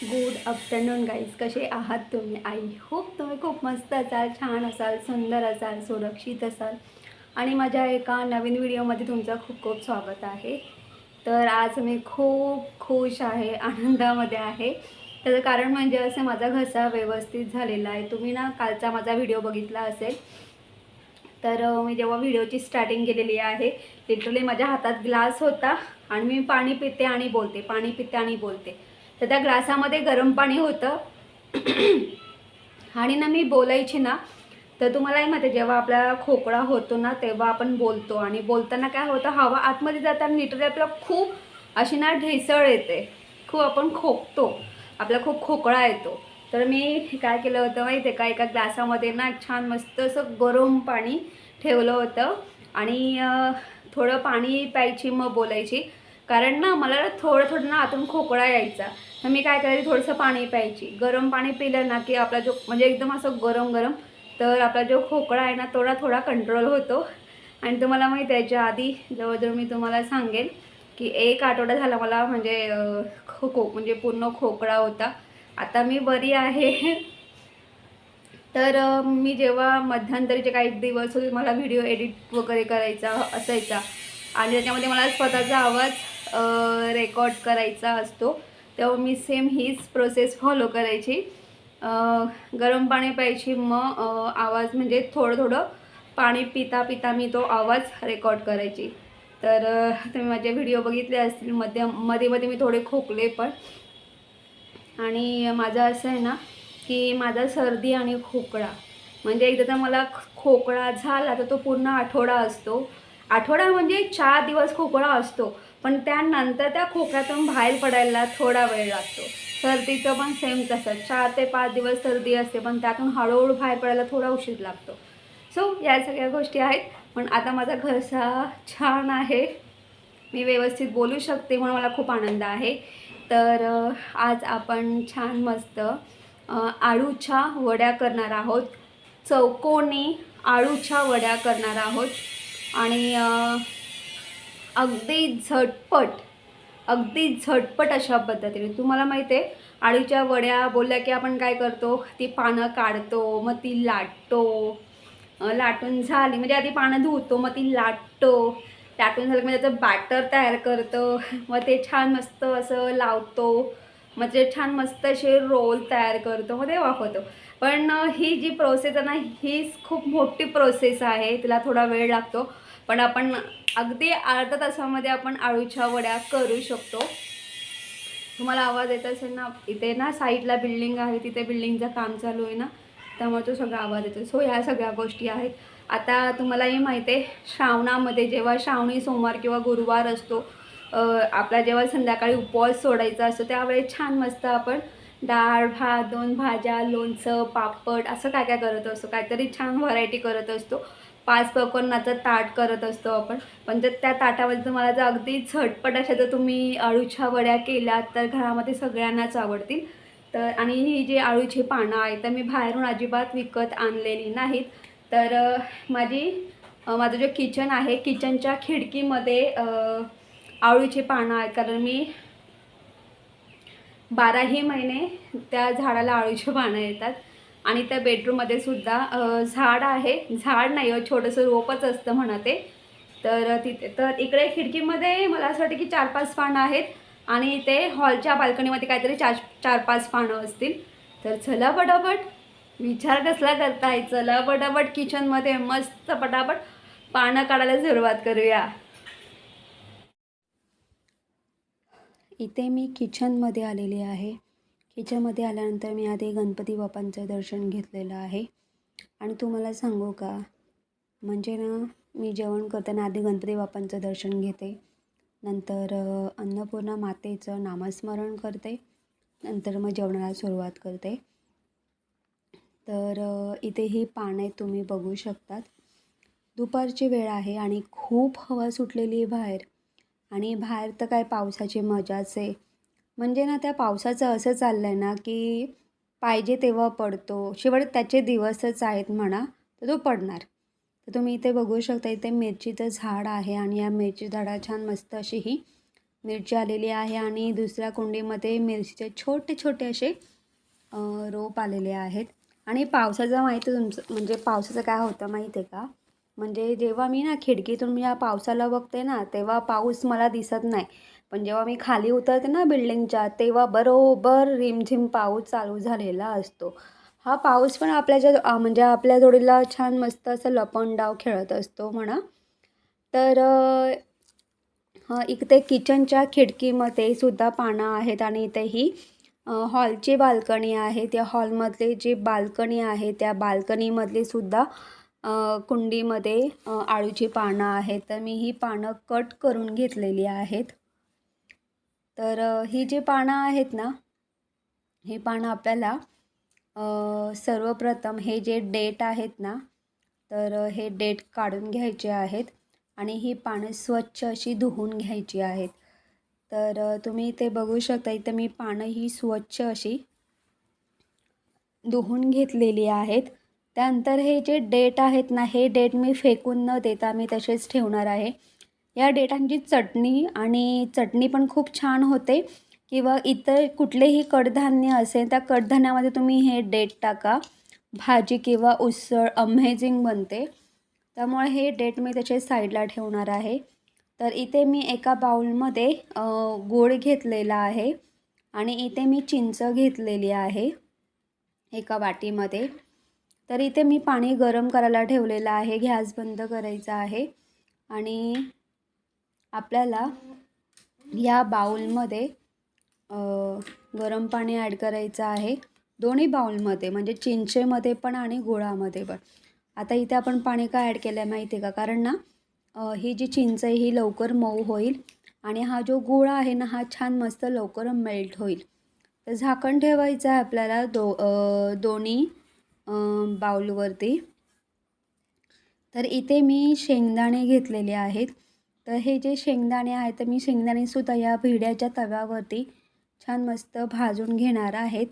Good afternoon guys कसे आहात तुम्ही? आई होप तुम्ही खूप मस्त असाल छान असाल सुंदर असाल सुरक्षित असाल. आणि माझ्या एका नवीन व्हिडिओमध्ये तुमचं खूप खूप स्वागत आहे. तर आज मी खूप खुश आहे आनंदामध्ये आहे. त्याचं कारण म्हणजे असं माझा घसा व्यवस्थित झालेला आहे. तुम्ही ना कालचा माझा व्हिडिओ बघितला असेल. तर मी जेव्हा व्हिडिओची स्टार्टिंग केलेली आहे लिटरली माझ्या हातात ग्लास होता आणि मी पाणी पिते आणि बोलते पाणी पिते आणि बोलते. तर त्या ग्लासामध्ये गरम पाणी होतं. आणि ना मी बोलायची ना तर तुम्हालाही माहिती जेव्हा आपला खोकळा होतो ना तेव्हा आपण बोलतो. आणि बोलताना काय होतं हवा आतमध्ये जाताना लिटरली आपल्याला खूप अशी ना ढेसळ येते. खूप आपण खोकतो. आपला खूप खोकळा येतो. तर मी काय केलं होतं माहिती आहे का एका ग्लासामध्ये ना छान मस्त असं गरम पाणी ठेवलं होतं. आणि थोडं पाणी प्यायची मग बोलायची. कारण ना मला थोडं थोडं ना आतून खोकळा यायचा. तर मी काय करायची थोडंसं पाणी प्यायची. गरम पाणी पिलं ना की आपला जो म्हणजे एकदम असं गरम गरम तर आपला जो खोकळा आहे ना थोडा थोडा कंट्रोल होतो. आणि तुम्हाला माहिती आहे आधी जवळजवळ मी तुम्हाला सांगेल की एक आठवडा झाला मला म्हणजे खो खो म्हणजे पूर्ण खोकळा होता. आता मी बरी आहे. तर मी जेव्हा मध्यंतरीचे काही दिवस होते मला व्हिडिओ एडिट वगैरे करायचा असायचा. आणि त्याच्यामध्ये मला स्वतःचा आवाज रेकॉर्ड करायचा असतो. तेव्हा मी सेम हीच प्रोसेस फॉलो करायची. गरम पाणी प्यायची. मग आवाज म्हणजे थोडं थोडं पाणी पिता पिता मी तो आवाज रेकॉर्ड करायची. तर तुम्ही माझे व्हिडिओ बघितले असतील. मध्ये मध्ये मध्ये मी थोडे खोकले पण. आणि माझं असं आहे ना की माझा सर्दी आणि खोकळा म्हणजे एकदा तर मला खोकळा झाला तर तो पूर्ण आठवडा असतो. आठवडा म्हणजे चार दिवस खोकळा असतो. पण त्यानंतर त्या खोक्यातून बाहेर पडायला थोडा वेळ लागतो. सर्दीचं पण सेम तसंच. चार ते पाच दिवस सर्दी असते पण त्यातून हळूहळू बाहेर पडायला थोडा उशीर लागतो. सो या सगळ्या गोष्टी आहेत. पण आता माझा घसा छान आहे. मी व्यवस्थित बोलू शकते म्हणून मला खूप आनंद आहे. तर आज आपण छान मस्त आळूच्या वड्या करणार आहोत. चौकोनी आळूच्या वड्या करणार आहोत. आणि अगदी झटपट अगदी झटपट अशा पद्धतीने. तुम्हाला माहिती आहे आळीच्या वड्या बोलल्या की आपण काय करतो? ती पानं काढतो मग ती लाटतो. लाटून झाली म्हणजे आधी पानं धुतो मग ती लाटतो. लाटून झालं की मग त्याचं बॅटर तयार करतो. मग ते छान मस्त असं लावतो. मग ते छान मस्त असे रोल तयार करतो मग ते वापरतो पण ही जी प्रोसेस आहे ना हीच खूप मोठी प्रोसेस आहे. तिला थोडा वेळ लागतो. पण आपण अगदी अर्धा तासामध्ये आपण आळूच्या वड्या करू शकतो. तुम्हाला आवाज येत असेल ना इथे ना साईडला बिल्डिंग आहे तिथे बिल्डिंगचं काम चालू आहे ना त्यामुळे तो सगळा आवाज येतो. सो ह्या सगळ्या गोष्टी आहेत. आता तुम्हालाही माहिती आहे श्रावणामध्ये जेव्हा श्रावणी सोमवार किंवा गुरुवार असतो आपला जेव्हा संध्याकाळी उपवास सोडायचा असतो त्यावेळेस छान मस्त आपण डाळ भात दोन भाज्या लोणचं पापड असं काय काय करत असतो. काहीतरी छान व्हरायटी करत असतो. पाच पकवानाचं ताट करत असतो आपण. पण जर त्या ताटामध्ये तुम्हाला जर अगदी झटपट अशा जर तुम्ही अळूच्या वड्या केल्यात तर घरामध्ये सगळ्यांनाच आवडतील. तर आणि ही जी आळूची पानं आहेत तर मी बाहेरून अजिबात विकत आणलेली नाहीत. तर माझी माझं जे किचन आहे किचनच्या खिडकीमध्ये अळूची आळूची पानं आहेत. कारण मी बाराही महिने त्या झाडाला आळूची पानं येतात. आणि त्या बेडरूममध्ये सुद्धा झाड आहे. झाड नाही हो छोटंसं रोपच असतं म्हणा ते तर तिथे तर इकडे खिडकीमध्ये मला असं वाटतं की चार पाच पानं आहेत. आणि इथे हॉलच्या बाल्कनीमध्ये काहीतरी चार चार पाच पानं असतील. तर चला पटापट. विचार कसला करताय? चला पटापट. किचनमध्ये मस्त पटापट पानं काढायला सुरुवात करूया. इथे मी किचनमध्ये आलेली आहे. याच्यामध्ये आल्यानंतर मी आधी गणपती बाप्पांचं दर्शन घेतलेलं आहे. आणि तुम्हाला सांगू का? म्हणजे ना मी जेवण करताना आधी गणपती बाप्पांचं दर्शन घेते. नंतर अन्नपूर्णा मातेचं नामस्मरण करते. नंतर मग जेवणाला सुरुवात करते. तर इथे ही पाने तुम्ही बघू शकतात. दुपारची वेळ आहे आणि खूप हवा सुटलेली आहे बाहेर. आणि बाहेर तर काय पावसाची मजाच आहे. म्हणजे ना त्या पावसाचं असं चाललं आहे ना की पाहिजे तेव्हा पडतो. शेवट त्याचे दिवसच आहेत म्हणा तर तो पडणार. तर तुम्ही इथे बघू शकता इथे मिरचीचं झाड आहे आणि या मिरची झाडा छान मस्त अशी ही मिरची आलेली आहे आणि दुसऱ्या कुंडीमध्ये मिरचीचे छोटे छोटे असे रोप आलेले आहेत. आणि पावसाचं माहिती तुमचं म्हणजे पावसाचं काय होतं माहिती आहे का? म्हणजे जेव्हा मी ना खिडकीतून या पावसाला बघते ना तेव्हा पाऊस मला दिसत नाही. पण जेव्हा मी खाली उतरते ना बिल्डिंगच्या तेव्हा बरोबर रिमझिम पाऊस चालू झालेला असतो. हा पाऊस पण आपल्याच्या ज्या म्हणजे आपल्या जोडीला छान मस्त असं लपंडाव खेळत असतो म्हणा. तर अ, किचनच्या खिडकीमध्ये सुद्धा पानं आहेत आणि इथे ही हॉलची बाल्कनी आहे. त्या हॉलमधले जी बाल्कनी आहे त्या बाल्कनीमधली सुद्धा कुंडीमध्ये आळूची पानं आहेत. तर मी ही पानं कट करून घेतलेली आहेत. तर ही जी पानं आहेत ना ही पानं आपल्याला सर्वप्रथम हे जे डेट आहेत ना तर हे डेट काढून घ्यायचे आहेत आणि ही पानं स्वच्छ अशी धुवून घ्यायची आहेत. तर तुम्ही ते बघू शकता इथं मी पानं ही स्वच्छ अशी धुवून घेतलेली आहेत. त्यानंतर हे जे डेट आहेत ना हे डेट मी फेकून न देता मी तसेच ठेवणार आहे. या डेटांची चटणी आणि चटणी पण खूप छान होते. किंवा इतर कुठलेही कडधान्य असेल त्या कडधान्यामध्ये तुम्ही हे डेट टाका. भाजी किंवा उसळ अमेझिंग बनते. त्यामुळे हे डेट मी त्याच्या साईडला ठेवणार आहे. तर इथे मी एका बाउलमध्ये गोड घेतलेला आहे. आणि इथे मी चिंच घेतलेली आहे. एका वाटीमध्ये. तर इथे मी पाणी गरम करायला ठेवलेलं आहे. गॅस बंद करायचा आहे. आणि आपल्याला या बाउलमध्ये गरम पाणी ॲड करायचं आहे. दोन्ही बाउलमध्ये म्हणजे चिंचेमध्ये पण आणि गुळामध्ये पण. आता इथे आपण पाणी का ॲड केलं आहे माहिती आहे का? कारण ना ही जी चिंच आहे ही लवकर मऊ होईल आणि हा जो गुळ आहे ना हा छान मस्त लवकर मेल्ट होईल. तर झाकण ठेवायचं आहे आपल्याला दो दोन्ही बाउलवरती. तर इथे मी शेंगदाणे घेतलेले आहेत. तर हे जे शेंगदाणे आहेत तर मी शेंगदाणेसुद्धा या भिड्याच्या तव्यावरती छान मस्त भाजून घेणार आहेत.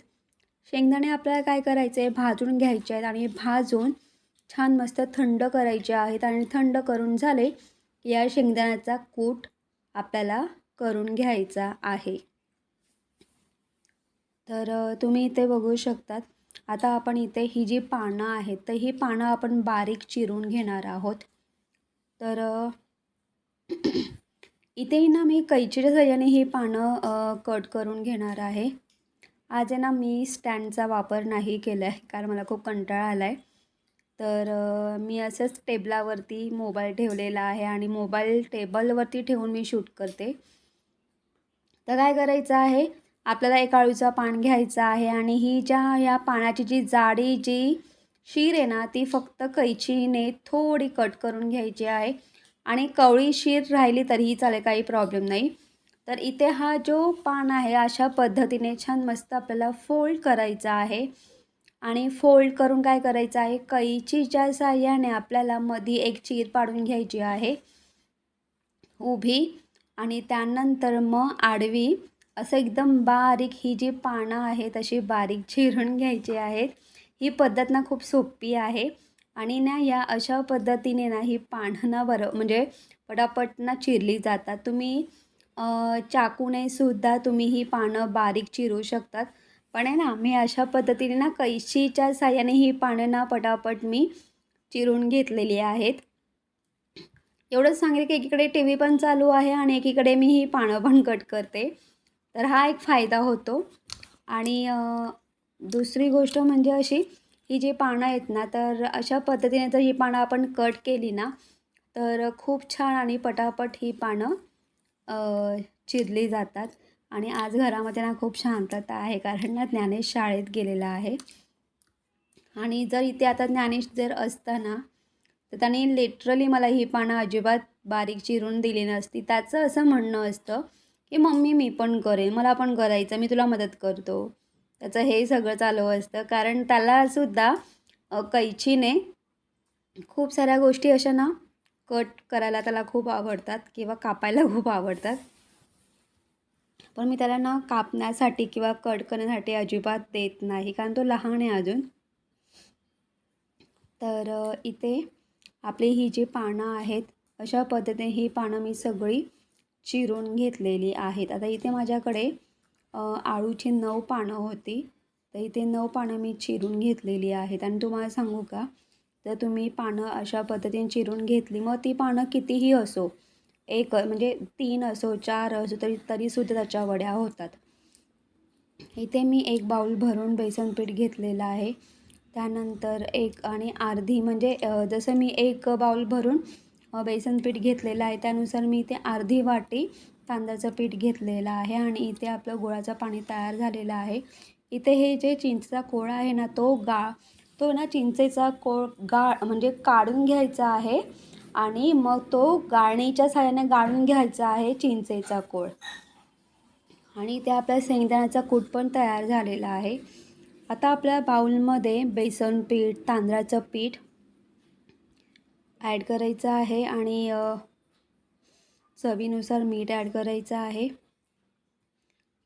शेंगदाणे आपल्याला काय करायचे? आहे भाजून घ्यायचे आहेत आणि भाजून छान मस्त थंड करायचे आहेत आणि थंड करून झाले की या शेंगदाण्याचा कूट आपल्याला करून घ्यायचा आहे. तर तुम्ही इथे बघू शकतात. आता आपण इथे ही जी पानं आहेत तर ही पानं आपण बारीक चिरून घेणार आहोत. तर इथेही ना मी कैचीच्या सहाय्याने ही पानं कट करून घेणार आहे. आज आहे ना मी स्टँडचा वापर नाही केला आहे कारण मला खूप कंटाळा आला आहे तर मी असंच टेबलावरती मोबाईल ठेवलेला आहे आणि मोबाईल टेबलवरती ठेवून मी शूट करते. तर काय करायचं आहे आपल्याला एक आळूचं पान घ्यायचं आहे आणि ही ज्या या पानाची जी जाडी जी शीर आहे ना ती फक्त कैचीने थोडी कट करून घ्यायची आहे. आणि कवळी शीर राहिली तरीही चालेल काही प्रॉब्लेम नाही. तर इथे हा जो पान आहे अशा पद्धतीने छान मस्त आपल्याला फोल्ड करायचा आहे. आणि फोल्ड करून काय करायचं आहे? कैचीच्या साह्याने आपल्याला मधी एक चीर पाडून घ्यायची आहे. उभी आणि त्यानंतर मग आडवी. असं एकदम बारीक ही जी पानं आहेत अशी बारीक चिरून घ्यायची आहेत. ही पद्धत ना खूप सोपी आहे. आणि ना या अशा पद्धतीने ना ही पानं ना बरं म्हणजे पटापट ना चिरली जातात. तुम्ही चाकूनेसुद्धा चाकूने सुद्धा तुम्ही ही पानं बारीक चिरू शकतात. पण आहे ना मी अशा पद्धतीने ना कैशीच्या साह्याने ही पानं ना पटापट मी चिरून घेतलेली आहेत. एवढंच सांगेल की एकीकडे टी व्ही पण चालू आहे आणि एकीकडे मी ही पानं पण कट करते. तर हा एक फायदा होतो. आणि दुसरी गोष्ट म्हणजे अशी ही जी पानं आहेत ना तर अशा पद्धतीने जर ही पानं आपण कट केली ना तर खूप छान आणि पटापट ही पानं चिरली जातात. आणि आज घरामध्ये ना खूप शांतता आहे कारण ना ज्ञानेश शाळेत गेलेला आहे. आणि जर इथे आता ज्ञानेश जर असताना तर त्याने लिटरली मला ही पानं अजिबात बारीक चिरून दिली नसती. त्याचं असं म्हणणं असतं की मम्मी मी पण करेन. मला पण करायचं मी तुला मदत करतो. त्याचं हे सगळं चालू असतं. कारण त्यालासुद्धा कैचीने खूप साऱ्या गोष्टी अशा ना कट करायला त्याला खूप आवडतात किंवा कापायला खूप आवडतात. पण मी त्याला ना कापण्यासाठी किंवा कट करण्यासाठी अजिबात देत नाही. कारण तो लहान आहे अजून. तर इथे आपली ही जी पानं आहेत अशा पद्धतीने ही पानं मी सगळी चिरून घेतलेली आहेत. आता इथे माझ्याकडे आळूची नऊ पानं होती. तर इथे नऊ पानं मी चिरून घेतलेली आहेत. आणि तुम्हाला सांगू का? तर तुम्ही पानं अशा पद्धतीने चिरून घेतली. मग ती पानं कितीही असो एक म्हणजे तीन असो चार असो तरी तरीसुद्धा त्याच्या वड्या होतात. इथे मी एक बाऊल भरून बेसन पीठ घेतलेलं आहे. त्यानंतर एक आणि अर्धी म्हणजे जसं मी एक बाऊल भरून बेसन पीठ घेतलेलं आहे त्यानुसार मी इथे अर्धी वाटी तांदळाचं पीठ घेतलेलं आहे आणि इथे आपलं गुळाचं पाणी तयार झालेलं आहे. इथे हे जे चिंचेचा कोळा आहे ना तो गा तो ना चिंचेचा कोळ गाळ म्हणजे काढून घ्यायचा आहे आणि मग तो गाळणीच्या साह्याने गाळून घ्यायचा आहे चिंचेचा कोळ. आणि इथे आपल्या शेंगदाण्याचा कूट पण तयार झालेला आहे. आता आपल्या बाउलमध्ये बेसन पीठ तांदळाचं पीठ ॲड करायचं आहे आणि चवीनुसार मीठ ॲड करायचं आहे.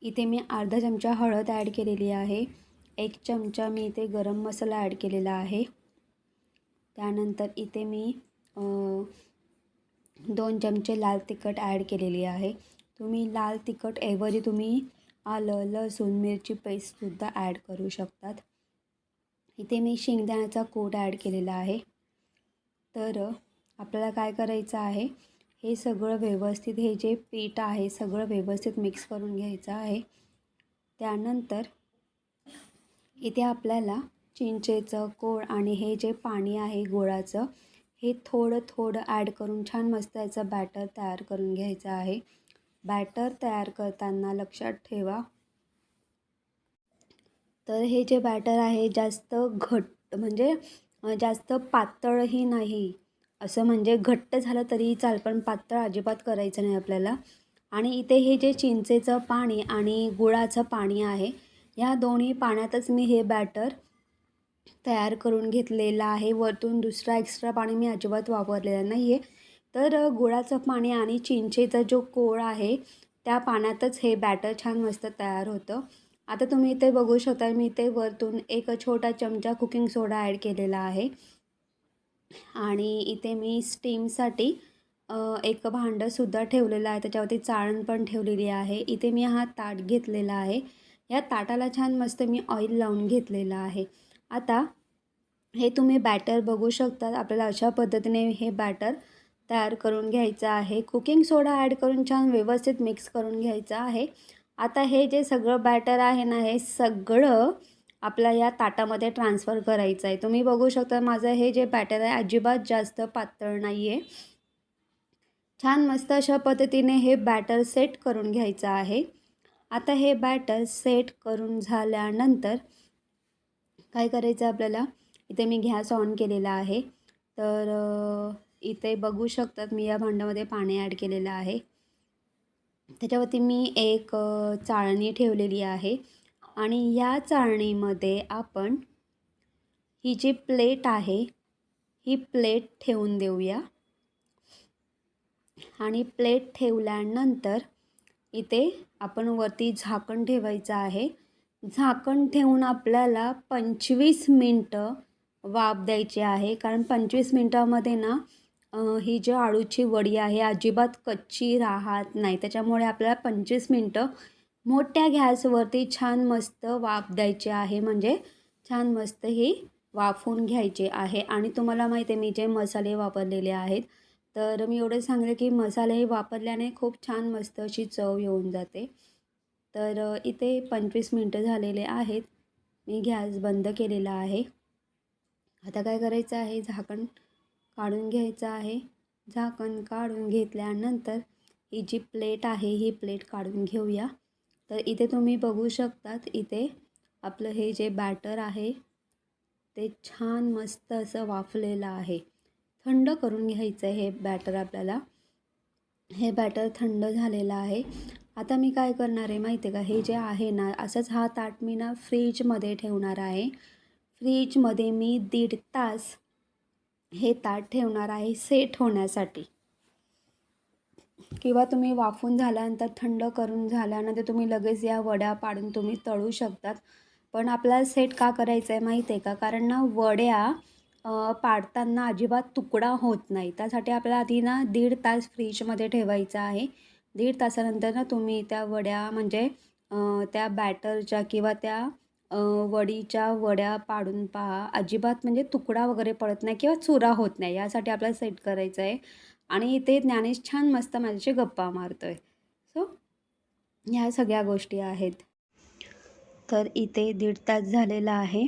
इथे मी अर्धा चमचा हळद ॲड केलेली आहे. एक चमचा मी इथे गरम मसाला ॲड केलेला आहे. त्यानंतर इथे मी दोन चमचे लाल तिखट ॲड केलेली आहे. तुम्ही लाल तिखट ऐवजी तुम्ही आलं लसूण मिरची पेस्टसुद्धा ॲड करू शकतात. इथे मी शेंगदाण्याचा कोट ॲड केलेला आहे. तर आपल्याला काय करायचं आहे? हे सगळं व्यवस्थित हे जे पीठ आहे सगळं व्यवस्थित मिक्स करून घ्यायचं आहे. त्यानंतर इथे आपल्याला चिंचेचं कोळ आणि हे जे पाणी आहे गोळाचं हे थोडं थोडं ॲड करून छान मस्त याचं बॅटर तयार करून घ्यायचं आहे. बॅटर तयार करताना लक्षात ठेवा. तर हे जे बॅटर आहे जास्त घट्ट म्हणजे जास्त पातळही नाही. असं म्हणजे घट्ट झालं तरी चाल पण पातळ अजिबात करायचं नाही आपल्याला. आणि इथे हे जे चिंचेचं पाणी आणि गुळाचं पाणी आहे या दोन्ही पाण्यातच मी हे बॅटर तयार करून घेतलेलं आहे. वरतून दुसरा एक्स्ट्रा पाणी मी अजिबात वापरलेलं नाही आहे तर गुळाचं पाणी आणि चिंचेचा जो कोळ आहे त्या पाण्यातच हे बॅटर छान मस्त तयार होतं. आता तुम्ही इथे बघू शकता मी इथे वरतून एक छोटा चमचा कुकिंग सोडा ॲड केलेला आहे. आणि इथे मी स्टीमसाठी एक भांडंसुद्धा ठेवलेलं आहे. त्याच्यावरती चाळण पण ठेवलेली आहे. इथे मी हा ताट घेतलेला आहे. या ताटाला छान मस्त मी ऑइल लावून घेतलेलं आहे. आता हे तुम्ही बॅटर बघू शकता आपल्याला अशा पद्धतीने हे बॅटर तयार करून घ्यायचं आहे. कुकिंग सोडा ॲड करून छान व्यवस्थित मिक्स करून घ्यायचं आहे. आता हे जे सगळं बॅटर आहे ना हे सगळं आपल्या या ताटामध्ये ट्रान्सफर करायचं आहे. तुम्ही बघू शकता माझं हे जे बॅटर आहे अजिबात जास्त पातळ नाही आहे छान मस्त अशा पद्धतीने हे बॅटर सेट करून घ्यायचं आहे. आता हे बॅटर सेट करून झाल्यानंतर काय करायचं आपल्याला? इथे मी गॅस ऑन केलेला आहे. तर इथे बघू शकतात मी या भांड्यामध्ये पाणी ॲड केलेलं आहे. त्याच्यावरती मी एक चाळणी ठेवलेली आहे. आणि या चाळणीमध्ये आपण ही जी प्लेट आहे ही प्लेट ठेवून देऊया. आणि प्लेट ठेवल्यानंतर इथे आपण वरती झाकण ठेवायचं आहे. झाकण ठेवून आपल्याला पंचवीस मिनटं वाफ द्यायची आहे. कारण पंचवीस मिनटामध्ये ना ही जी आळूची वडी आहे अजिबात कच्ची राहत नाही. त्याच्यामुळे आपल्याला पंचवीस मिनटं मोठ्या गॅसवरती छान मस्त वाफ द्यायची आहे. म्हणजे छान मस्त ही वाफवून घ्यायचे आहे. आणि तुम्हाला माहिती आहे मी जे मसाले वापरलेले आहेत तर मी एवढं सांगले की मसाले हे वापरल्याने खूप छान मस्त अशी चव येऊन जाते. तर इथे पंचवीस मिनटं झालेले आहेत. मी गॅस बंद केलेला आहे. आता काय करायचं आहे? झाकण काढून घ्यायचं आहे. झाकण काढून घेतल्यानंतर ही जी प्लेट आहे ही प्लेट काढून घेऊया. तर इथे तुम्ही बघू शकतात इथे आपलं हे जे बॅटर आहे ते छान मस्त असं वाफलेलं आहे. थंड करून घ्यायचं आहे हे बॅटर आपल्याला. हे बॅटर थंड झालेलं आहे. आता मी काय करणार आहे माहिती आहे का? हे जे आहे ना असंच हा ताट मी ना फ्रीजमध्ये ठेवणार आहे. फ्रीजमध्ये मी दीड तास हे ताट ठेवणार आहे सेट होण्यासाठी. किंवा तुम्ही वाफून झाल्यानंतर थंड करून झाल्यानंतर तुम्ही लगेच या वड्या पाडून तुम्ही तळू शकतात. पण आपल्याला सेट का करायचं आहे माहिती आहे का? कारण ना वड्या पाडताना अजिबात तुकडा होत नाही. त्यासाठी आपल्याला आधी ना दीड तास फ्रीजमध्ये ठेवायचा आहे. दीड तासानंतर ना तुम्ही त्या वड्या म्हणजे त्या बॅटरच्या किंवा त्या वडीच्या वड्या पाडून पहा. अजिबात म्हणजे तुकडा वगैरे पडत नाही किंवा चुरा होत नाही. यासाठी आपल्याला सेट करायचं आहे. आणि इथे ज्ञानेश छान मस्त माझ्याशी गप्पा मारतो आहे सो ह्या सगळ्या गोष्टी आहेत. तर इथे दीड तास झालेला आहे.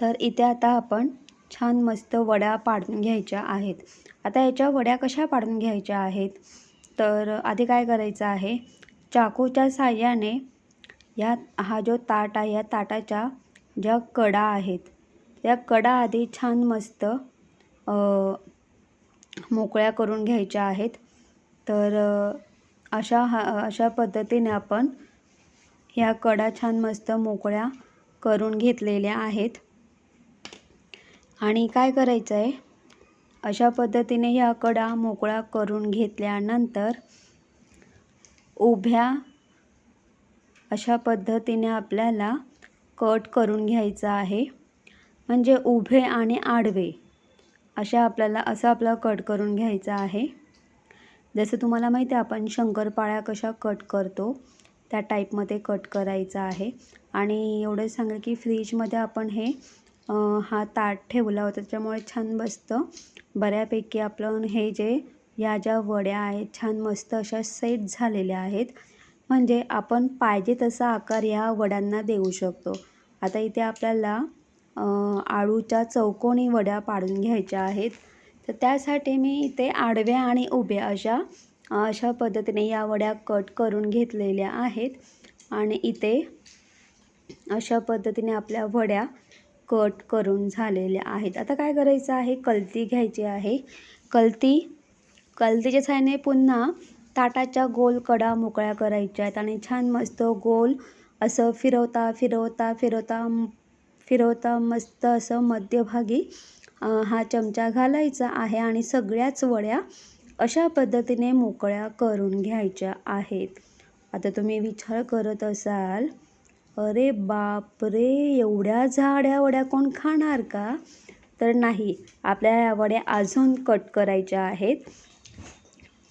तर इथे आता आपण छान मस्त वड्या पाडून घ्यायच्या आहेत. आता याच्या वड्या कशा पाडून घ्यायच्या आहेत? तर आधी काय करायचं आहे? चाकूच्या साह्याने या हा जो ताट आहे या ताटाच्या ज्या कडा आहेत त्या कडा आधी छान मस्त मोकळ्या करून घ्यायच्या आहेत. तर अशा हा अशा पद्धतीने आपण ह्या कडा छान मस्त मोकळ्या करून घेतलेल्या आहेत. आणि काय करायचं आहे अशा पद्धतीने ह्या कडा मोकळ्या करून घेतल्यानंतर उभ्या अशा पद्धतीने आपल्याला कट करून घ्यायचं आहे. म्हणजे उभे आणि आडवे. अशा आपल्याला असं आपला कट करून घ्यायचं आहे. जसं तुम्हाला माहिती आहे आपण शंकरपाळ्या कशा कट करतो त्या टाईपमध्ये कट करायचं आहे. आणि एवढंच सांगेल की फ्रीजमध्ये आपण हे हा ताट ठेवला होता त्याच्यामुळे छान बसतं बऱ्यापैकी आपण हे जे या ज्या वड्या आहेत छान मस्त अशा सेट झालेल्या आहेत. म्हणजे आपण पाहिजे तसा आकार ह्या वड्यांना देऊ शकतो. आता इथे आपल्याला आळूच्या चौकोनी वड्या पाडून घ्यायच्या आहेत. तर त्यासाठी मी इथे आडव्या आणि उभ्या अशा अशा पद्धतीने या वड्या कट करून घेतलेल्या आहेत. आणि इथे अशा पद्धतीने आपल्या वड्या कट करून झालेल्या आहेत. आता काय करायचं आहे? कलती घ्यायची आहे. कलती कलतीच्या साहाय्याने पुन्हा ताटाच्या गोल कडा मोकळ्या करायच्या आहेत. आणि छान मस्त गोल असं फिरवता फिरवता फिरवता फिरवता मस्त असं मध्यभागी हा चमचा घालायचा आहे आणि सगळ्याच वड्या अशा पद्धतीने मोकळ्या करून घ्यायच्या आहेत. आता तुम्ही विचार करत असाल अरे बाप रे एवढ्या झाड्या वड्या कोण खाणार का? तर नाही आपल्या या वड्या अजून कट करायच्या आहेत.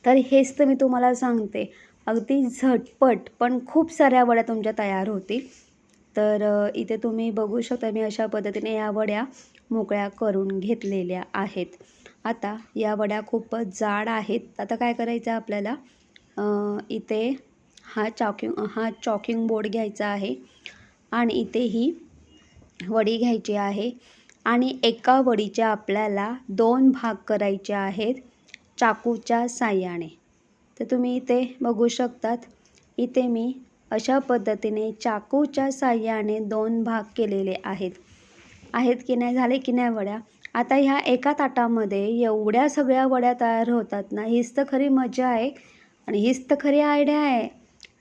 तर हेच तर मी तुम्हाला सांगते अगदी झटपट पण खूप साऱ्या वड्या तुमच्या तयार होतील. तर इथे तुम्ही बघू शकता मी अशा पद्धतीने या वड्या मोकळ्या करून घेतलेल्या आहेत. आता या वड्या खूपच जाड आहेत. आता काय करायचं आहे आपल्याला? इथे हा चॉकिंग हा चॉकिंग बोर्ड घ्यायचा आहे आणि इथे ही वडी घ्यायची आहे आणि एका वडीच्या आपल्याला दोन भाग करायचे आहेत चाकूच्या साह्याने. तर तुम्ही इथे बघू शकतात. इथे मी अशा पद्धतीने चाकूच्या साह्याने दोन भाग केलेले आहेत. आहेत की नाही? झाले की नाही वड्या? आता ह्या एका ताटामध्ये एवढ्या सगळ्या वड्या तयार होतात ना हीच तर खरी मजा आहे आणि हीच तर खरी आयडिया आहे.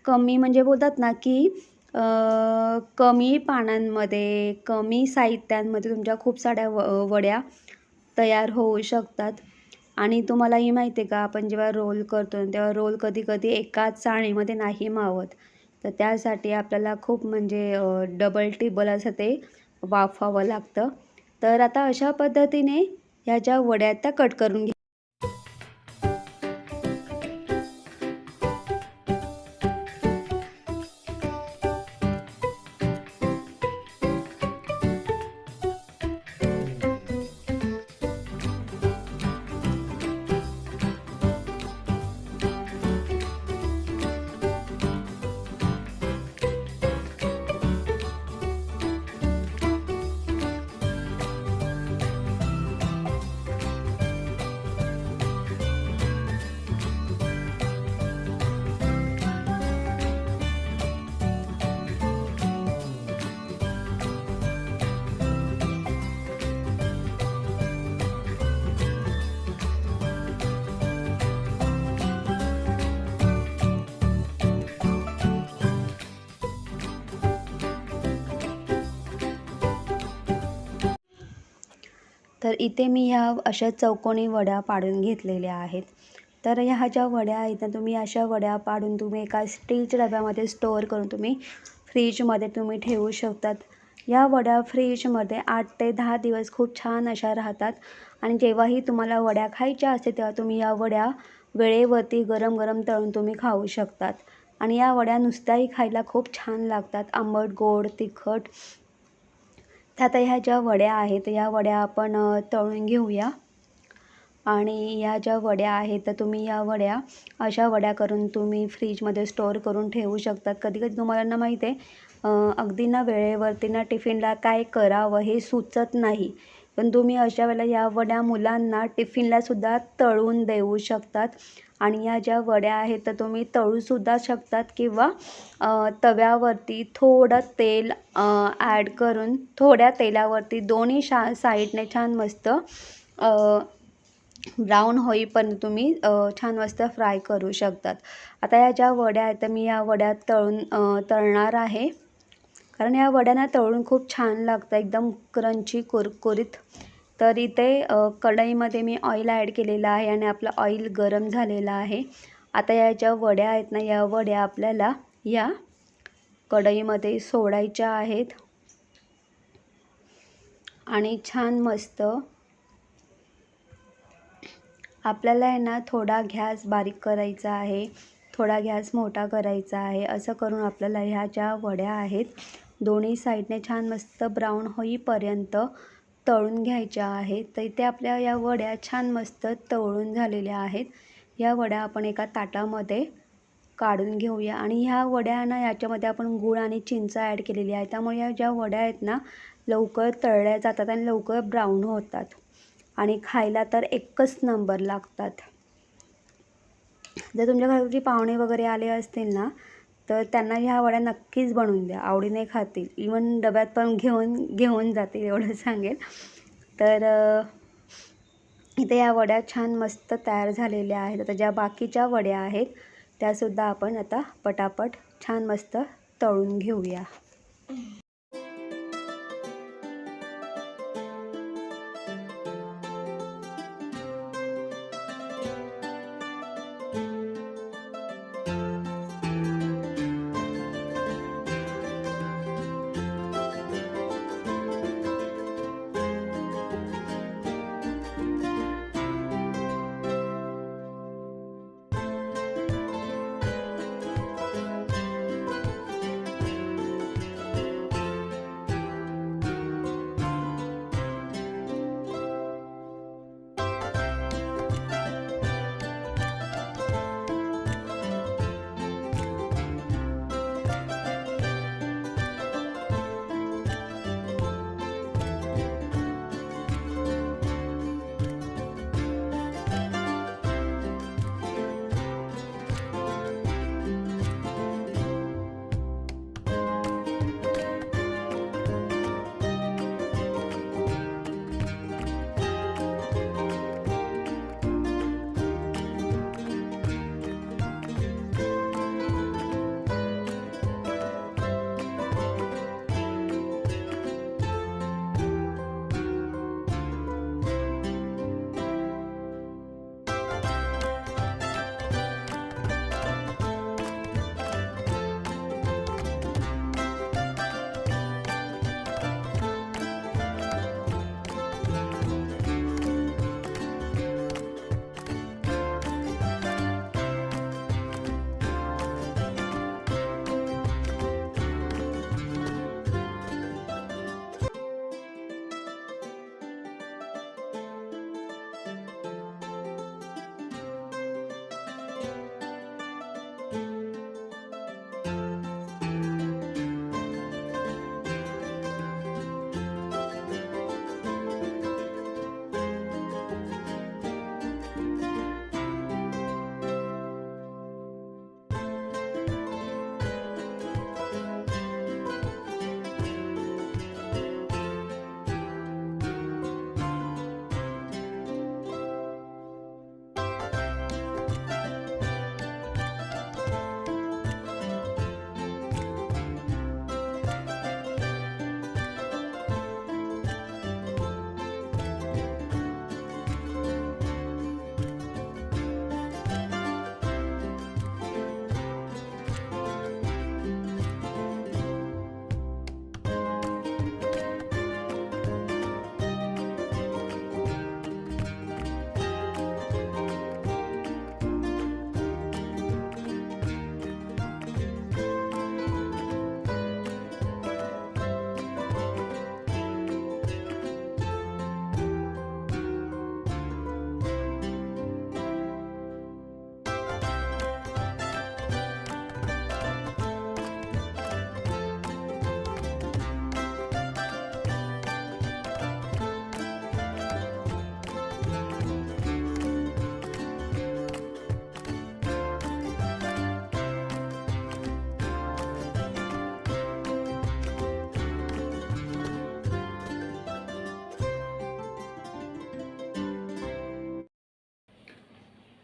कमी म्हणजे बोलतात ना की आ, कमी पानांमध्ये कमी साहित्यांमध्ये तुमच्या खूप साऱ्या व वड्या तयार होऊ शकतात. आणि तुम्हालाही माहिती आहे का आपण जेव्हा रोल करतो तेव्हा रोल कधी कधी एकाच चाळणीमध्ये नाही मावत. तर त्यासाठी आपल्याला खूप म्हणजे डबल टिबल असं ते वाफावं लागतं. तर आता अशा पद्धतीने ह्या ज्या वड्या त्या कट करून घे तर इथे मी ह्या अशा चौकोनी वड्या पाडून घेतलेल्या आहेत. तर ह्या ज्या वड्या आहेत ना तुम्ही अशा वड्या पाडून तुम्ही एका स्टीलच्या डब्यामध्ये स्टोअर करून तुम्ही फ्रीजमध्ये तुम्ही ठेवू शकतात. या वड्या फ्रीजमध्ये आठ ते दहा दिवस खूप छान अशा राहतात. आणि जेव्हाही तुम्हाला वड्या खायच्या असते तेव्हा तुम्ही या वड्या वेळेवरती गरम गरम तळून तुम्ही खाऊ शकतात. आणि या वड्या नुसत्याही खायला खूप छान लागतात. आंबट गोड तिखट तर आता ह्या ज्या वड्या आहेत या वड्या आपण तळून घेऊया. आणि या ज्या वड्या आहेत तर तुम्ही या वड्या अशा वड्या करून तुम्ही फ्रीजमध्ये स्टोअर करून ठेवू शकतात. कधी कधी तुम्हाला ना माहीत आहे अगदी ना वेळेवरती ना टिफिनला काय करावं हे सुचत नाही. पण तुम्ही अशा वेळेला या वड्या मुलांना टिफिनलासुद्धा तळून देऊ शकतात. आणि या ज्या वड्या आहेत तर तुम्ही तळूसुद्धा शकतात किंवा तव्यावरती थोडं तेल ॲड करून थोड्या तेलावरती दोन्ही शा साईडने छान मस्त ब्राऊन होईपर्यंत तुम्ही छान मस्त फ्राय करू शकतात. आता या ज्या वड्या आहेत तर मी या वड्या तळून तळणार आहे. कारण या वड्यांना तळून खूप छान लागतं एकदम क्रंची कुरकुरीत. तर इथे कढईमध्ये मी ऑइल ॲड केलेलं आहे आणि आपलं ऑइल गरम झालेलं आहे. आता या ज्या वड्या आहेत ना या वड्या आपल्याला या कढईमध्ये सोडायच्या आहेत. आणि छान मस्त आपल्याला आहे ना थोडा गॅस बारीक करायचा आहे थोडा गॅस मोठा करायचा आहे असं करून आपल्याला ह्या ज्या वड्या आहेत दोन्ही साईडने छान मस्त ब्राऊन होईपर्यंत तळून घ्यायच्या आहेत. तर इथे आपल्या या वड्या छान मस्त तळून झालेल्या आहेत. या वड्या आपण एका ताटामध्ये काढून घेऊया. आणि ह्या वड्या ना याच्यामध्ये आपण गूळ आणि चिंच ॲड केलेली आहे. त्यामुळे या ज्या वड्या आहेत ना लवकर तळल्या जातात आणि लवकर ब्राऊन होतात. आणि खायला तर एकच नंबर लागतात. जर तुमच्या घरी पाहुणे वगैरे आले असतील ना तर त्यांना ह्या वड्या नक्कीच बनवून द्या. आवडीने खातील. इवन डब्यात पण घेऊन घेऊन जातील एवढं सांगेल तर इथे या वड्या छान मस्त तयार झालेल्या आहेत. आता ज्या बाकीच्या वड्या आहेत त्यासुद्धा आपण आता पटापट छान मस्त तळून घेऊया.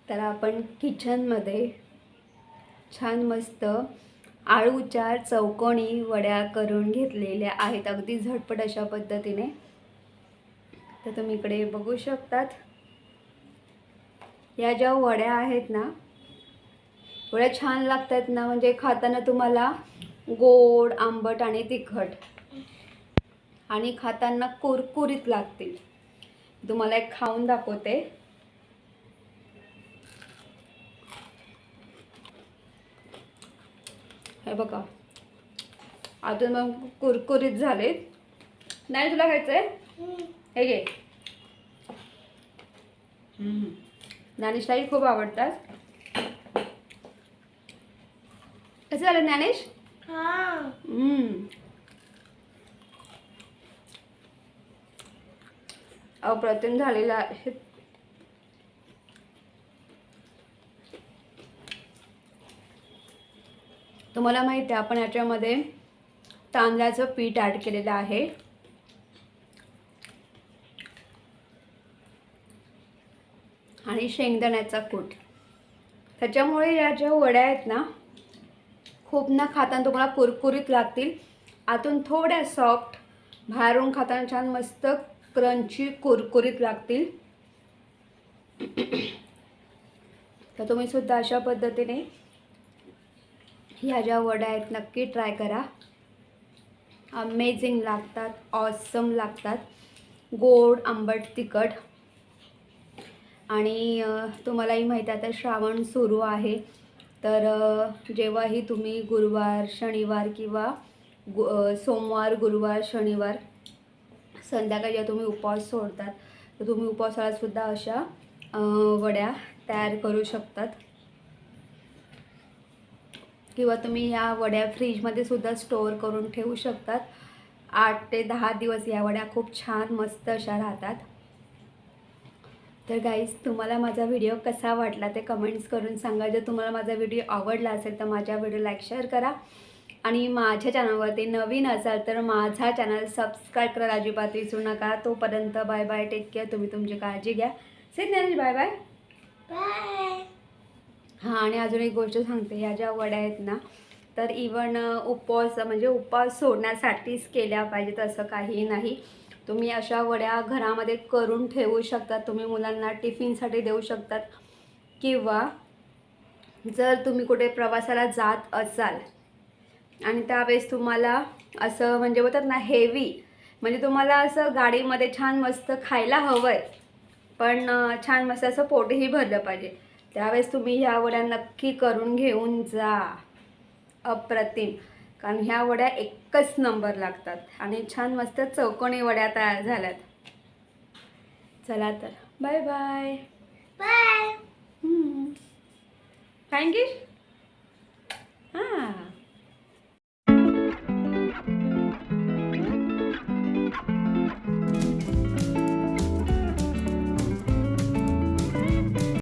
तर आपण किचनमध्ये छान मस्त आळूच्या चौकोनी वड्या करून घेतलेल्या आहेत. अगदी झटपट अशा पद्धतीने. तर तुम्ही इकडे बघू शकतात. या ज्या वड्या आहेत ना वड्या छान लागतात ना म्हणजे खाताना तुम्हाला गोड आंबट आणि तिखट आणि खाताना कुरकुरीत लागतील. तुम्हाला एक खाऊन दाखवते. हे बघा. अजून मग कुरकुरीत झालेत. नाही तुला खायचंय? हे घे. ज्ञानेशलाही खूप आवडतात. कसं झालं ज्ञानेश? हम्म. अप्रतिम झालेला आहे. तुम्हाला माहिती आहे आपण याच्यामध्ये तांदळाचं पीठ ॲड केलेलं आहे. आणि शेंगदाण्याचा कूट. त्याच्यामुळे या ज्या वड्या आहेत ना खूप ना खाताना तुम्हाला कुरकुरीत लागतील. आतून थोड्या सॉफ्ट बाहेरून खाताना छान मस्त क्रंची कुरकुरीत लागतील. तर तुम्ही सुद्धा अशा पद्धतीने ह्या ज्या वड्या आहेत नक्की ट्राय करा. अमेझिंग लागतात ऑसम लागतात. गोड आंबट तिखट. आणि तुम्हालाही माहीत आहे आता श्रावण सुरू आहे. तर जेव्हाही तुम्ही गुरुवार शनिवार किंवा गु सोमवार गुरुवार शनिवार संध्याकाळी जेव्हा तुम्ही उपवास सोडतात तर तुम्ही उपवासालासुद्धा अशा वड्या तयार करू शकतात. किंवा तुम्ही या वड्या फ्रीजमध्ये सुद्धा स्टोअर करून ठेवू शकतात. आठ ते दहा दिवस या वड्या खूप छान मस्त अशा राहतात. तर गाईज तुम्हाला माझा व्हिडिओ कसा वाटला ते कमेंट्स करून सांगा. जर तुम्हाला माझा व्हिडिओ आवडला असेल तर माझ्या व्हिडिओ लाईक शेअर करा. आणि माझ्या चॅनलवरती नवीन असाल तर माझा चॅनल सबस्क्राईब करायला अजिबात विसरू नका. तोपर्यंत बाय बाय टेक केअर तुम्ही तुमची काळजी घ्या. सिद्ध बाय बाय बाय हां आणि अजून एक गोष्ट सांगते या ज्या वड्या आहेत ना तर इवन उपवास म्हणजे उपवास सोडण्यासाठीच केल्या पाहिजेत असं काही नाही. तुम्ही अशा वड्या घरामध्ये करून ठेवू शकता तुम्ही मुलांना टिफिनसाठी देऊ शकतात. किंवा जर तुम्ही कुठे प्रवासाला जात असाल आणि त्यावेळेस तुम्हाला असं म्हणजे बोलतात ना हेवी म्हणजे तुम्हाला असं गाडीमध्ये छान मस्त खायला हवं आहे पण छान मस्त असं पोटही भरलं पाहिजे. त्यावेळेस तुम्ही ह्या वड्या नक्की करून घेऊन जा. अप्रतिम. कारण ह्या वड्या एकच नंबर लागतात. आणि छान मस्त चौकोणी वड्या तयार झाल्यात. चला तर. Bye bye. बाय. थँक्यू हां.